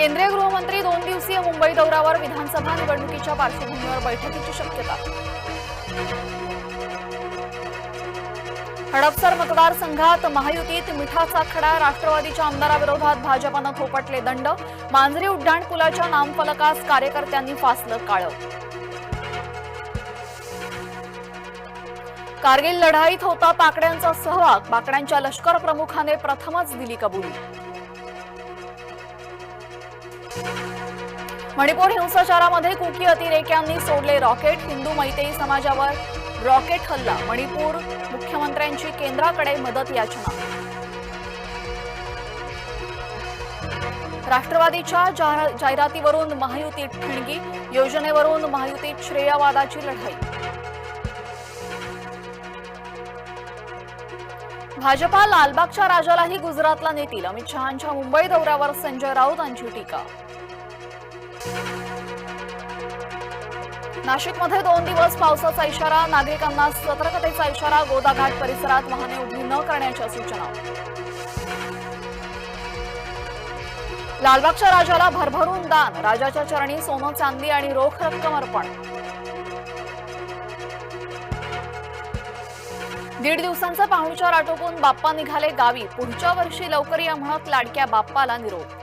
केंद्रीय गृहमंत्री दोन दिवसीय मुंबई दौऱ्यावर विधानसभा निवडणुकीच्या पार्श्वभूमीवर बैठकीची शक्यता. हडपसर मतदारसंघात महायुतीत मिठाचा खडा राष्ट्रवादीच्या आमदाराविरोधात भाजपानं थोपटले दंड. मांजरी उड्डाणपुलाच्या नामफलकास कार्यकर्त्यांनी फासलं काळं. कारगिल लढाईत होता पाकड्यांचा सहभाग पाकड्यांच्या लष्कर प्रमुखाने प्रथमच दिली कबुली. मणिपूर हिंसाचारामध्ये कुकी अतिरेक्यांनी सोडले रॉकेट. हिंदू मैतेई समाजावर रॉकेट हल्ला. मणिपूर मुख्यमंत्र्यांची केंद्राकडे मदत याचना. राष्ट्रवादीच्या जाहिरातीवरून महायुतीत ठिणगी योजनेवरून महायुतीत श्रेयवादाची लढाई. भाजपा लालबागच्या राजालाही गुजरातला नेतील. अमित शहांच्या मुंबई दौऱ्यावर संजय राऊतांची टीका. नाशिकमध्ये दोन दिवस पावसाचा इशारा नागरिकांना सतर्कतेचा इशारा गोदाघाट परिसरात वाहने उभी न करण्याच्या सूचना. लालबागच्या राजाला भरभरून दान राजाच्या चरणी सोनं चांदी आणि रोख रक्कम अर्पण. दीड दिवसांचा पाहुणचार आटोपून बाप्पा निघाले गावी. पुढच्या वर्षी लवकर या म्हणत लाडक्या बाप्पाला निरोप.